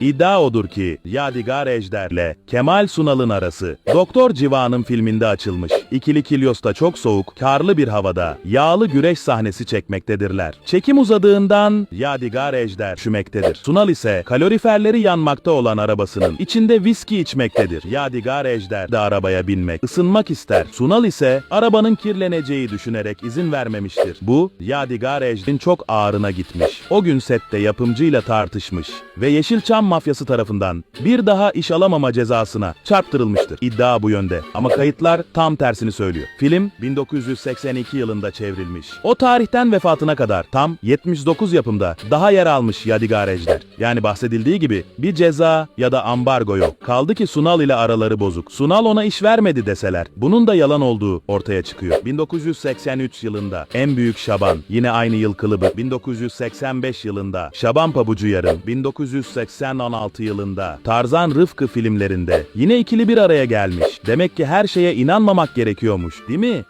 İddia odur ki Yadigar Ejder'le Kemal Sunal'ın arası Doktor Civan'ın filminde açılmış. İkili Kilyos'ta çok soğuk, karlı bir havada yağlı güreş sahnesi çekmektedirler. Çekim uzadığından Yadigar Ejder üşümektedir. Sunal ise kaloriferleri yanmakta olan arabasının içinde viski içmektedir. Yadigar Ejder de arabaya binmek, ısınmak ister. Sunal ise arabanın kirleneceği düşünerek izin vermemiştir. Bu Yadigar Ejder'in çok ağrına gitmiş. O gün sette yapımcıyla tartışmış ve Yeşilçam mafyası tarafından bir daha iş alamama cezasına çarptırılmıştır. İddia bu yönde ama kayıtlar tam tersini söylüyor. Film 1982 yılında çevrilmiş. O tarihten vefatına kadar tam 79 yapımda daha yer almış Yadigar Ejder. Yani bahsedildiği gibi bir ceza ya da ambargo yok. Kaldı ki Sunal ile araları bozuk. Sunal ona iş vermedi deseler. Bunun da yalan olduğu ortaya çıkıyor. 1983 yılında En Büyük Şaban, yine aynı yıl kılıbı. 1985 yılında Şaban Pabucu Yarım, 1986 yılında Tarzan Rıfkı filmlerinde yine ikili bir araya gelmiş. Demek ki her şeye inanmamak gerekiyormuş, değil mi?